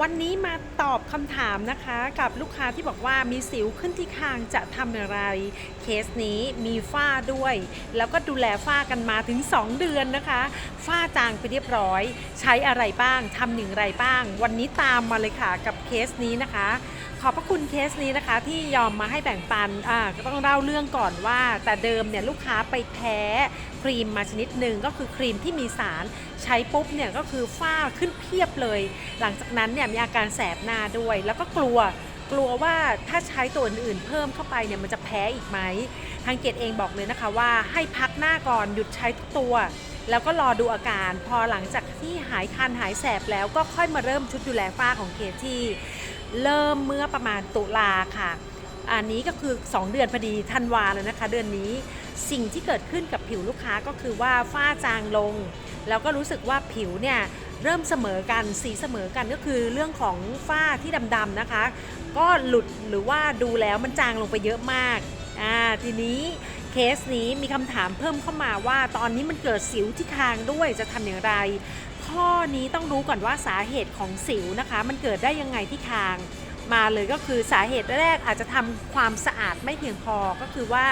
วันนี้มาตอบคำถามนะคะกับลูกค้าที่บอกว่ามีสิวขึ้นที่คางจะทำอย่างไร เคสนี้มีฝ้าด้วย แล้วก็ดูแลฝ้ากันมาถึง 2 เดือนนะคะ ฝ้าจางไปเรียบร้อย ใช้อะไรบ้างทำอย่งไรบ้าง วันนี้ตามมาเลยค่ะกับเคสนี้นะคะ ขอบพระคุณเคสนี้นะคะที่ยอมมาให้แบ่งปันอ่าก็ต้องเล่าเรื่องก่อนว่า แต่เดิมเนี่ยลูกค้าไปแพ้ครีมมาชนิดหนึ่งก็คือครีมที่มีสารใช้ปุ๊บเนี่ยก็คือฝ้าขึ้นเพียบเลย หลังจากนั้นเนี่ยมีอาการแสบหน้าด้วย แล้วก็กลัวกลัวว่าถ้าใช้ตัวอื่นๆเพิ่มเข้าไปเนี่ยมันจะแพ้อีกไหมทางเกตเองบอกเลยนะคะว่าให้พักหน้าก่อนหยุดใช้ทุกตัว แล้วก็รอดูอาการ พอหลังจากที่หายคันหายแสบแล้วก็ค่อยมาเริ่มชุดดูแลฝ้าของเคที่เริ่มเมื่อประมาณตุลาค่ะ อันนี้ก็คือ 2 เดือนพอดีธันวาเลยนะคะ เดือนนี้สิ่งที่เกิดขึ้นกับผิวลูกค้าก็คือว่าฝ้าจางลง แล้วก็รู้สึกว่าผิวเนี่ยเริ่มเสมอกันสีเสมอกันก็คือเรื่องของฝ้าที่ดำๆนะคะ ก็หลุดหรือว่าดูแล้วมันจางลงไปเยอะมากอ่าทีนี้เคสนี้มีคำถามเพิ่มเข้ามาว่า ตอนนี้มันเกิดสิวที่คางด้วยจะทำอย่างไร ข้อนี้ต้องรู้ก่อนว่าสาเหตุของสิวนะคะ มันเกิดได้ยังไงที่คาง มาเลยก็คือสาเหตุแรกอาจจะทำความสะอาดไม่เพียงพอก็คือว่า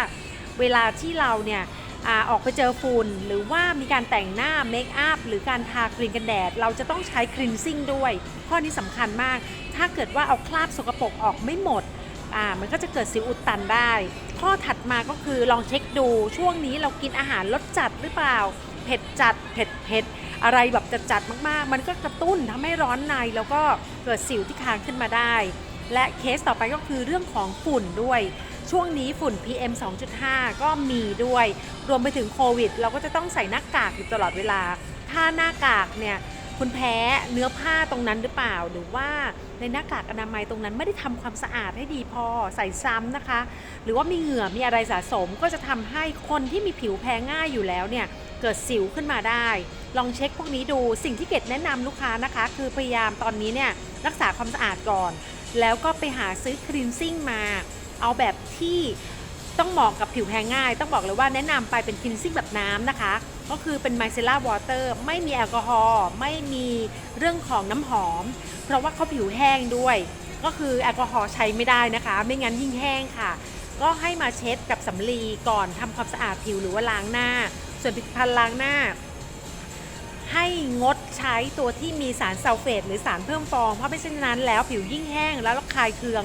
เวลาที่เราเนี่ยอออกไปเจอฝุ่นหรือว่ามีการแต่งหน้าเมคอัพหรือการทาครีมกันแดด เราจะต้องใช้คลีนซิ่งด้วย ข้อนี้สำคัญมาก ถ้าเกิดว่าเอาคราบสกปรกออกไม่หมดมันก็จะเกิดสิวอุดตันได้ ข้อถัดมาก็คือลองเช็คดูช่วงนี้เรากินอาหารรสจัดหรือเปล่า เผ็ดจัดเผ็ดเผ็ด อะไรแบบจัดจัดๆมากๆ มันก็กระตุ้นทำให้ร้อนในแล้วก็เกิดสิวที่คางขึ้นมาได้ และเคสต่อไปก็คือเรื่องของฝุ่นด้วย ช่วงนี้ฝุ่น PM 2.5 ก็มีด้วย รวมไปถึงโควิด เราก็จะต้องใส่หน้ากากอยู่ตลอดเวลา ถ้าหน้ากากเนี่ยคุณแพ้เนื้อผ้าตรงนั้นหรือเปล่า หรือว่าในหน้ากากอนามัยตรงนั้นไม่ได้ทำความสะอาดให้ดีพอใส่ซ้ำนะคะ หรือว่ามีเหงื่อมีอะไรสะสมก็จะทำให้คนที่มีผิวแพ้ง่ายอยู่แล้วเนี่ย เกิดสิวขึ้นมาได้ ลองเช็คพวกนี้ดูสิ่งที่เกดแนะนำลูกค้านะคะ คือพยายามตอนนี้เนี่ยรักษาความสะอาดก่อน แล้วก็ไปหาซื้อครีนซิ่งมา เอาแบบที่ต้องเหมาะกับผิวแพ้ง่าย ต้องบอกเลยว่าแนะนำไปเป็นคลีนซิ่งแบบน้ำนะคะ ก็คือเป็นไมเซล่าวอเตอร์ไม่มีแอลกอฮอล์ไม่มีเรื่องของน้ำหอม เพราะว่าเขาผิวแห้งด้วย ก็คือแอลกอฮอล์ใช้ไม่ได้นะคะ ไม่งั้นยิ่งแห้งค่ะ ก็ให้มาเช็ดกับสำลีก่อนทำความสะอาดผิวหรือว่าล้างหน้า ส่วนผลิตภัณฑ์ล้างหน้า ให้งดใช้ตัวที่มีสารซัลเฟตหรือสารเพิ่มฟอง เพราะไม่เช่นนั้นแล้วผิวยิ่งแห้งแล้วคายเคือง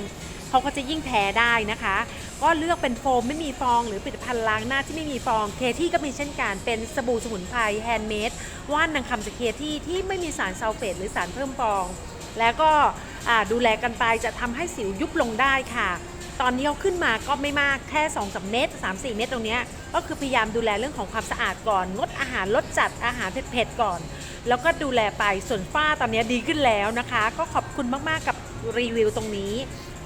เขาก็จะยิ่งแพ้ได้นะคะ ก็เลือกเป็นโฟมไม่มีฟอง หรือผลิตภัณฑ์ล้างหน้าที่ไม่มีฟอง เคที่ก็มีเช่นกัน เป็นสบู่สมุนไพรแฮนด์เมดว่านนางคำจากเคที่ที่ไม่มีสารซัลเฟตหรือสารเพิ่มฟอง แล้วก็ดูแลกันไปจะทำให้สิวยุบลงได้ค่ะ ตอนนี้เขาขึ้นมาก็ไม่มากแค่2อสเม็ด3 4เม็ดตรงนี้ก็คือพยายามดูแลเรื่องของความสะอาดก่อน งดอาหารลดจัดอาหารเผ็ดๆก่อน แล้วก็ดูแลไปส่วนฝ้าตอนนี้ดีขึ้นแล้วนะคะ ก็ขอบคุณมากๆกับรีวิวตรงนี้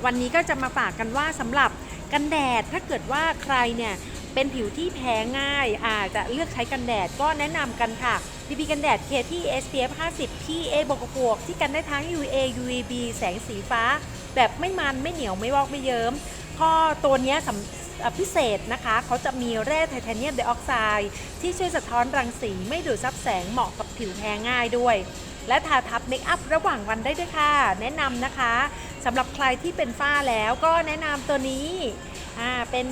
วันนี้ก็จะมาฝากกันว่าสำหรับกันแดดถ้าเกิดว่าใครเนี่ยเป็นผิวที่แพ้ง่ายอาจจะเลือกใช้กันแดดก็แนะนำกันค่ะ BB กันแดดเคที่ SPF 50 PA บวกบวกๆที่กันได้ทั้ง UA UVB แสงสีฟ้า แบบไม่มันไม่เหนียวไม่วอกไม่เยิ้มพอตัวนี้สพิเศษนะคะเขาจะมีแร่ไทเทเนียมไดออกไซด์ที่ช่วยสะท้อนรังสีไม่ดูดซับแสงเหมาะกับผิวแพ้ง่ายด้วย และทาทับเมคอัพระหว่างวันได้ด้วยค่ะ แนะนำนะคะสำหรับใครที่เป็นฝ้าแล้วก็แนะนำตัวนี้เป็น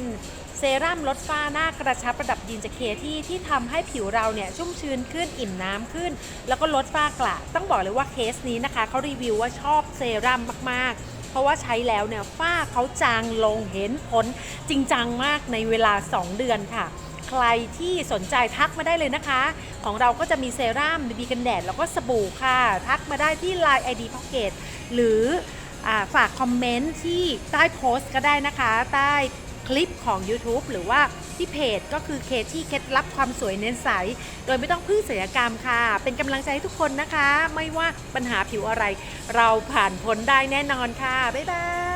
เซรั่มลดฝ้าหน้ากระชับระดับยีนจากเคที่ที่ทำให้ผิวเราเนี่ยชุ่มชื้นขึ้นอิ่มน้ำขึ้น แล้วก็ลดฝ้ากระต้องบอกเลยว่าเคสนี้นะคะเขารีวิวว่าชอบเซรั่มมากๆ ราะว่าใช้แล้วเนี่ยฝ้าเขาจางลงเห็นผลจริงจังมากในเวลา 2 เดือนค่ะ ใครที่สนใจทักมาได้เลยนะคะ ของเราก็จะมีเซรั่มบีกันแดด แล้วก็สบู่ค่ะ ทักมาได้ที่ Line ID Pocket หรืออฝากคอมเมนต์ที่ใต้โพสต์ก็ได้นะคะ ใต้ คลิปของ YouTube หรือว่าที่เพจก็คือเคที่เคล็ดลับความสวยเน้นใส โดยไม่ต้องพึ่งศัลยกรรมค่ะ เป็นกำลังใจให้ทุกคนนะคะ ไม่ว่าปัญหาผิวอะไร เราผ่านพ้นได้แน่นอนค่ะ บ๊ายบาย